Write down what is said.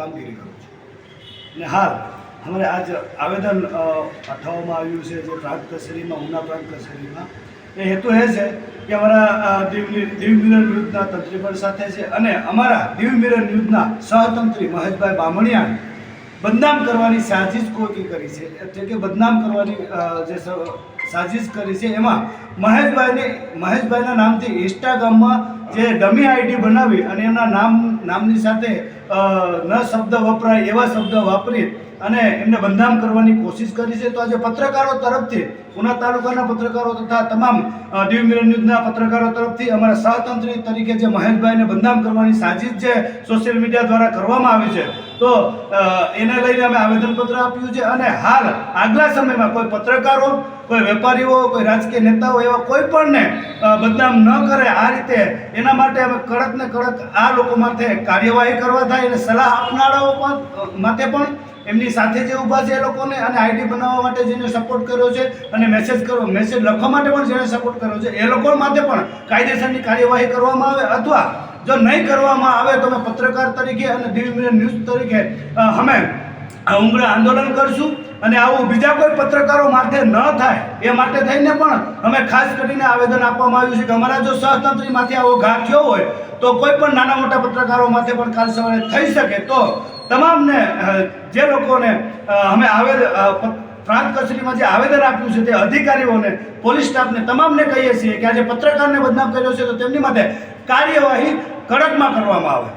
કામગીરી કરું છું. અને હાલ, અમારે આજ આવેદન પાઠવવામાં આવ્યું છે જે પ્રાંત કચેરીમાં, ઉના પ્રાંત કચેરીમાં. એ હેતુ એ છે કે અમારા દીવ દીવ મિરન ન્યૂઝના તંત્રી પણ સાથે છે અને અમારા દીવ મિરન ન્યૂઝના સહતંત્રી મહેશભાઈ બામણિયા બદનામ કરવાની સાજિશ કોઈ કરી છે? એટલે કે બદનામ કરવાની જે સાજિશ કરી છે એમાં મહેશભાઈને મહેશભાઈના નામથી ઇન્સ્ટાગ્રામમાં જે ડમી આઈડી બનાવી અને એમના નામ નામની સાથે ન શબ્દ વપરાય એવા શબ્દ વાપરી અને એમને બંધામ કરવાની કોશિશ કરી છે. તો આજે પત્રકારો તરફથી ઉના તાલુકાના પત્રકારો તથા તમામ દીવ મિરર ન્યૂઝના પત્રકારો તરફથી અમારા સહતંત્રી તરીકે જે મહેશભાઈને બદનામ કરવાની સાજિશ જે સોશિયલ મીડિયા દ્વારા કરવામાં આવી છે તો અ, એને લઈને અમે આવેદનપત્ર આપ્યું છે અને હાલ આગલા સમયમાં કોઈ પત્રકારો, કોઈ વેપારીઓ, કોઈ રાજકીય નેતાઓ એવા કોઈ પણને બદનામ ન કરે, આ રીતે એના માટે અમે કડક ને કડક આ લોકો માટે કાર્યવાહી કરવા થાય અને સલાહ આપનારાઓ પણ માટે પણ એમની સાથે જે ઊભા છે એ લોકોને અને આઈડી બનાવવા માટે જેને સપોર્ટ કર્યો છે અને મેસેજ કરો મેસેજ લખવા માટે પણ જેને સપોર્ટ કર્યો છે, એ લોકો માટે પણ કાયદેસરની કાર્યવાહી કરવામાં આવે અથવા જો નહીં કરવામાં આવે તો અમે પત્રકાર તરીકે અને દિવ્ય ન્યૂઝ તરીકે અમે ઉમરે આંદોલન કરશું અને આવું બીજા કોઈ પત્રકારો માટે ન થાય એ માટે થઈને પણ અમે ખાસ કરીને આવેદન આપવામાં આવ્યું છે કે અમારા જો સહતંત્રીમાંથી આવો ઘા થયો હોય તો કોઈ પણ નાના મોટા પત્રકારો માટે પણ કાલ સવારે થઈ શકે. તો તમામને જે લોકોને અમે આવેદન પ્રાંત કચેરીમાં જે આવેદન આપ્યું છે તે અધિકારીઓને, પોલીસ સ્ટાફને તમામને કહીએ છીએ કે આજે પત્રકારને બદનામ કર્યો છે તો તેમની માટે કાર્યવાહી કડકમાં કરવામાં આવે.